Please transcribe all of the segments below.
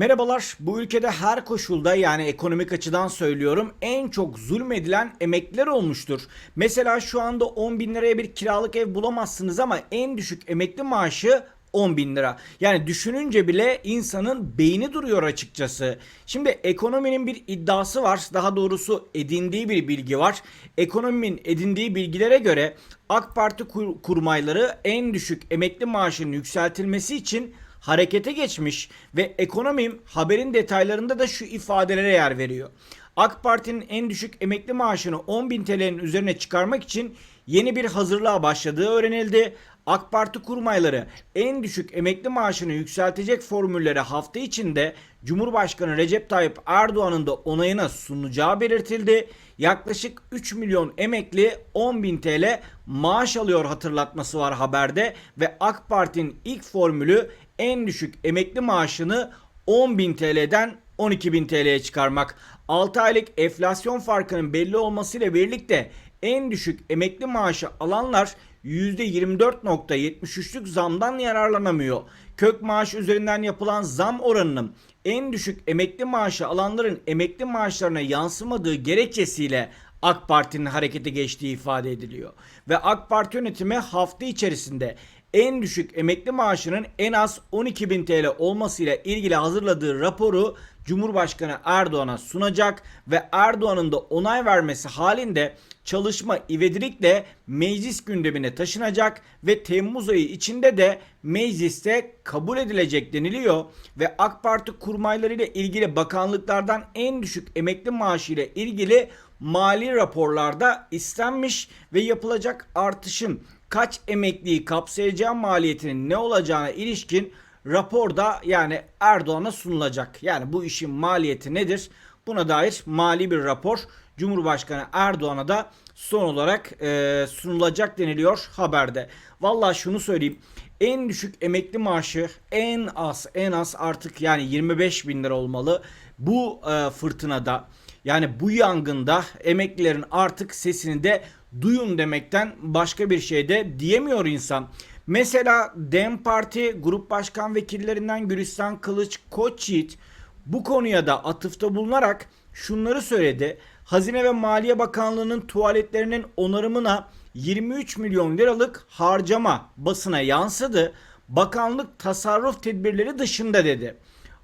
Merhabalar. Bu ülkede her koşulda yani ekonomik açıdan söylüyorum en çok zulmedilen emekliler olmuştur. Mesela şu anda 10 bin liraya bir kiralık ev bulamazsınız ama en düşük emekli maaşı 10 bin lira. Yani düşününce bile insanın beyni duruyor açıkçası. Şimdi ekonominin bir iddiası var. Daha doğrusu edindiği bir bilgi var. Ekonominin edindiği bilgilere göre AK Parti kur- kurmayları en düşük emekli maaşının yükseltilmesi için harekete geçmiş ve ekonomim haberin detaylarında da şu ifadelere yer veriyor. AK Parti'nin en düşük emekli maaşını 10.000 TL'nin üzerine çıkarmak için yeni bir hazırlığa başladığı öğrenildi. AK Parti kurmayları en düşük emekli maaşını yükseltecek formülleri hafta içinde Cumhurbaşkanı Recep Tayyip Erdoğan'ın da onayına sunacağı belirtildi. Yaklaşık 3 milyon emekli 10.000 TL maaş alıyor hatırlatması var haberde ve AK Parti'nin ilk formülü en düşük emekli maaşını 10.000 TL'den 12.000 TL'ye çıkarmak. 6 aylık enflasyon farkının belli olmasıyla birlikte en düşük emekli maaşı alanlar %24.73'lük zamdan yararlanamıyor. Kök maaş üzerinden yapılan zam oranının en düşük emekli maaşı alanların emekli maaşlarına yansımadığı gerekçesiyle AK Parti'nin harekete geçtiği ifade ediliyor. Ve AK Parti yönetimi hafta içerisinde en düşük emekli maaşının en az 12.000 TL olmasıyla ilgili hazırladığı raporu Cumhurbaşkanı Erdoğan'a sunacak ve Erdoğan'ın da onay vermesi halinde çalışma ivedilikle meclis gündemine taşınacak ve Temmuz ayı içinde de mecliste kabul edilecek deniliyor ve AK Parti kurmayları ile ilgili bakanlıklardan en düşük emekli maaşı ile ilgili mali raporlarda istenmiş ve yapılacak artışın kaç emekliyi kapsayacağı maliyetinin ne olacağına ilişkin raporda yani Erdoğan'a sunulacak. Yani bu işin maliyeti nedir? Buna dair mali bir rapor Cumhurbaşkanı Erdoğan'a da son olarak e, sunulacak deniliyor haberde. Vallahi şunu söyleyeyim. En düşük emekli maaşı en az en az artık yani 25 bin lira olmalı. Bu e, fırtınada yani bu yangında emeklilerin artık sesini de duyun demekten başka bir şey de diyemiyor insan. Mesela DEM Parti Grup Başkan Vekillerinden Gülistan Kılıç Koçyiğit bu konuya da atıfta bulunarak şunları söyledi. Hazine ve Maliye Bakanlığı'nın tuvaletlerinin onarımına 23 milyon liralık harcama basına yansıdı. Bakanlık tasarruf tedbirleri dışında dedi.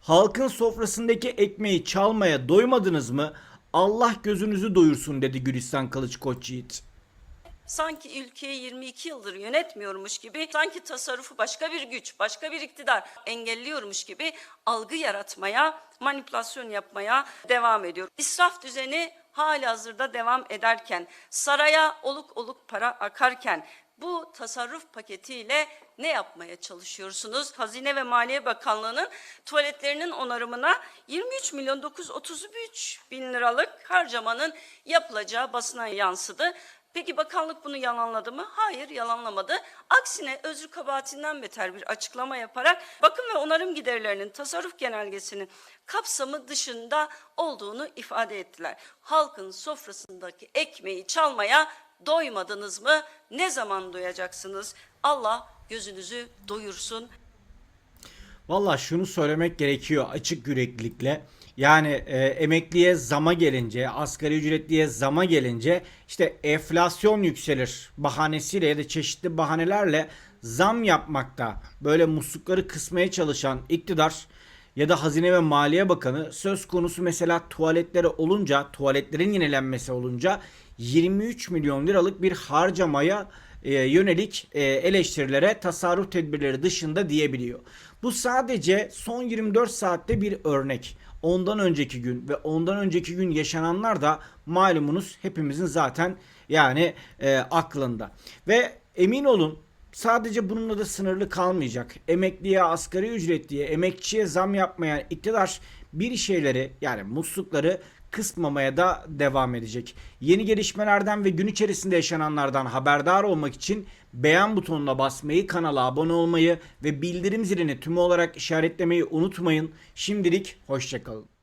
Halkın sofrasındaki ekmeği çalmaya doymadınız mı? Allah gözünüzü doyursun dedi Gülistan Kılıç Koçyiğit. Sanki ülkeyi 22 yıldır yönetmiyormuş gibi, sanki tasarrufu başka bir güç, başka bir iktidar engelliyormuş gibi algı yaratmaya, manipülasyon yapmaya devam ediyor. İsraf düzeni hali hazırda devam ederken, saraya oluk oluk para akarken, bu tasarruf paketiyle ne yapmaya çalışıyorsunuz? Hazine ve Maliye Bakanlığı'nın tuvaletlerinin onarımına 23 milyon 933 bin liralık harcamanın yapılacağı basına yansıdı. Peki bakanlık bunu yalanladı mı? Hayır yalanlamadı. Aksine özrü kabahatinden beter bir açıklama yaparak bakım ve onarım giderlerinin tasarruf genelgesinin kapsamı dışında olduğunu ifade ettiler. Halkın sofrasındaki ekmeği çalmaya doymadınız mı? Ne zaman doyacaksınız? Allah gözünüzü doyursun. Valla şunu söylemek gerekiyor açık yüreklilikle. Yani e, emekliye zama gelince, asgari ücretliye zama gelince işte enflasyon yükselir bahanesiyle ya da çeşitli bahanelerle zam yapmakta böyle muslukları kısmaya çalışan iktidar ya da Hazine ve Maliye Bakanı söz konusu mesela tuvaletleri olunca, tuvaletlerin yenilenmesi olunca 23 milyon liralık bir harcamaya e, yönelik e, eleştirilere tasarruf tedbirleri dışında diyebiliyor. Bu sadece son 24 saatte bir örnek. Ondan önceki gün ve ondan önceki gün yaşananlar da malumunuz hepimizin zaten yani e, aklında. Ve emin olun sadece bununla da sınırlı kalmayacak. Emekliye, asgari ücretliye, emekçiye zam yapmayan iktidar bir şeyleri yani muslukları kısmamaya da devam edecek. Yeni gelişmelerden ve gün içerisinde yaşananlardan haberdar olmak için beğen butonuna basmayı, kanala abone olmayı ve bildirim zilini tümü olarak işaretlemeyi unutmayın. Şimdilik hoşçakalın.